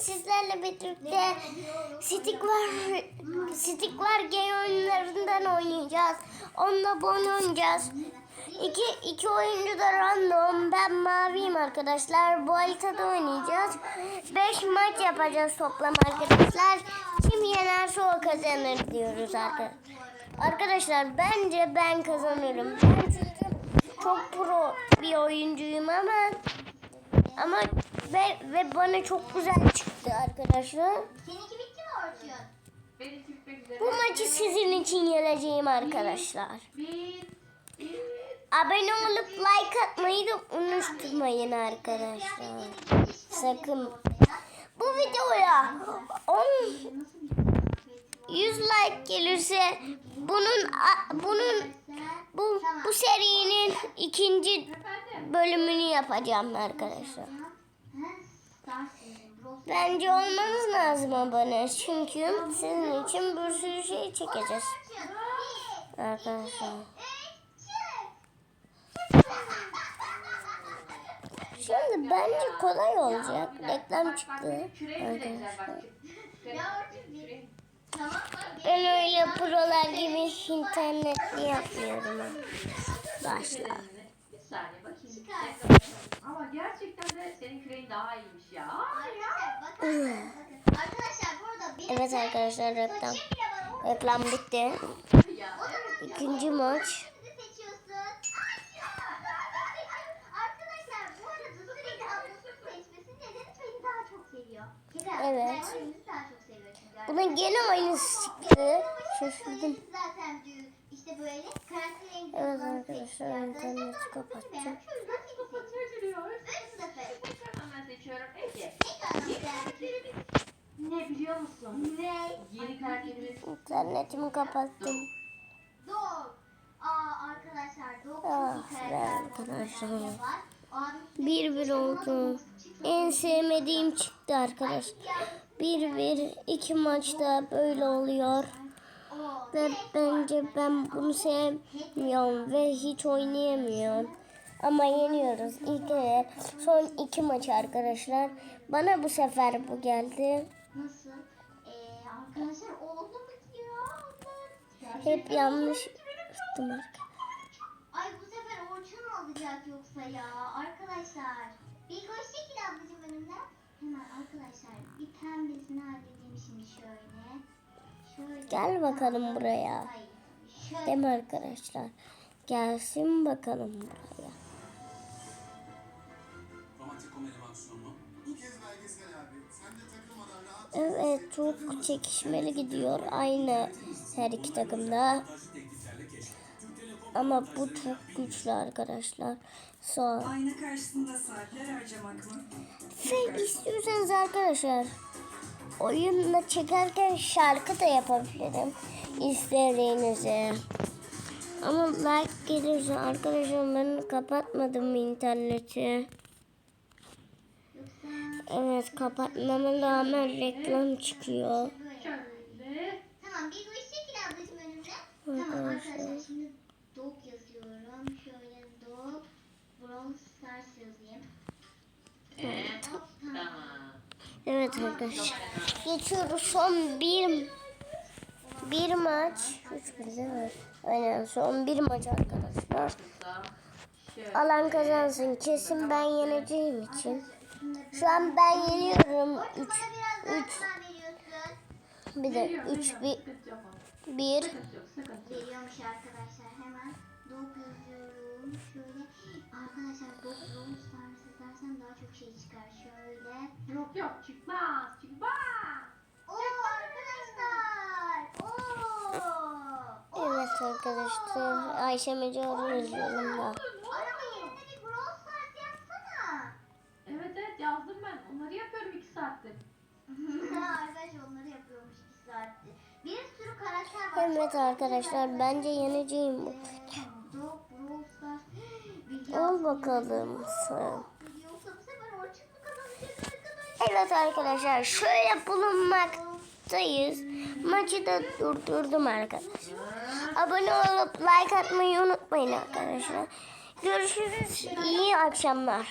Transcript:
sizlerle birlikte Stick var Stick var game oyunlarından oynayacağız. Onunla bunu oynayacağız. İki, iki oyuncu da random. Ben maviyim arkadaşlar. Bu haritada oynayacağız. Beş maç yapacağız toplam arkadaşlar. Kim yenerse o kazanır diyoruz arkadaşlar. Arkadaşlar bence ben kazanırım. Ben çünkü çok pro bir oyuncuyum ama ama ve, ve bana çok güzel çıktı arkadaşlar. Seninki bitti mi Orçun? Benimki bitmek üzere. Bu maçı sizin için yeneceğim arkadaşlar. Bir, bir. Abone olup like atmayı da unutmayın arkadaşlar. Sakın. Bu videoya 10 100 like gelirse bunun bunun bu bu serinin ikinci bölümünü yapacağım arkadaşlar. Bence olmanız lazım abone. Çünkü sizin için bir sürü şey çekeceğiz arkadaşlar. Şimdi bence kolay olacak. Reklam çıktı arkadaşlar. Ben öyle prolar gibi internetli yapmıyorum. Başla. Saniye bakayım. Çıkar. Ama gerçekten de senin küreğin daha iyiymiş ya. Arkadaşlar bakın. bakın. Arkadaşlar burada bir Evet arkadaşlar reklam. Reklam bitti. Ya. İkinci maç. Bizi seçiyorsun. Arkadaşlar bu arada sürekli ablasını seçmesi nedeni beni daha çok seviyor. Kedi Evet. Bunun gene aynısı çıktı. Şaşırdım. Zaten diyor işte böyle karakterin Evet arkadaşlar interneti kapatacağım. Ne biliyor musun? Ne? Yeni karakterimiz. İnternetimi kapattım. Dog. Aa arkadaşlar Dog Ah arkadaşlar. Bir bir oldu. En sevmediğim çıktı arkadaş. Bir bir iki maçta böyle oluyor. Ve bence ben bunu sevmiyorum ve hiç oynayamıyorum. Ama yeniyoruz. İlk evet. Son iki maç arkadaşlar. Bana bu sefer bu geldi. Nasıl? Ee, arkadaşlar oldu mu diyor. Hep yanlış tuttum. Ay bu sefer Orçun alacak yoksa ya? Arkadaşlar. Bir koş çekil ablacığım önümden. Hemen arkadaşlar bir pembesini halledeyim şimdi şöyle. Gel bakalım buraya. Değil mi arkadaşlar? Gelsin bakalım buraya. Evet çok çekişmeli gidiyor. Aynı her iki takımda. Ama bu çok güçlü arkadaşlar. Son. Ayna karşısında saatler harcamak mı? Ve istiyorsanız arkadaşlar oyunla çekerken şarkı da yapabilirim. İstediğinizi. Ama like gelirse arkadaşlar ben kapatmadım interneti. Evet kapatmama rağmen reklam çıkıyor. Tamam bir koş çekil ablacığım. Tamam arkadaşlar şimdi dog yazıyorum. Şöyle dog. Brawl Stars yazayım. Evet. Evet arkadaşlar. Geçiyoruz son bir bir maç. Üç bir değil mi? Aynen son bir maç arkadaşlar. Alan kazansın. Kesin ben yeneceğim için. Şu an ben yeniyorum. Orçun 3 bana biraz daha 3 zaman veriyorsun. bir de Veriyorum, 3 veriyorum. bir Sıkıntı yok ama. 1 Sıkıntı yok, sıkıntı yok. Veriyormuş arkadaşlar hemen. Dog yazıyorum. Şöyle. Arkadaşlar dog Brawl Stars izlersen daha çok şey çıkar. Şöyle. Yok yok çıkmaz çıkmaz. Oo arkadaşlar. Oo. Evet arkadaşlar. Ayşe Mecalı yazıyorum da. Arama yerine bir Brawl Stars yazsana. Evet evet yazdım ben. Onları yapıyorum iki saattir. Arkadaş onları yapıyormuş 2 saattir. Bir sürü karakter var. Evet arkadaşlar bence yeneceğim bu. Stars. Al bakalım sen. Yoksa bu sefer Orçun mu kazanacak arkadaşlar? Evet arkadaşlar şöyle bulunmaktayız. Maçı da durdurdum arkadaşlar. Abone olup like atmayı unutmayın arkadaşlar. Görüşürüz. İyi akşamlar.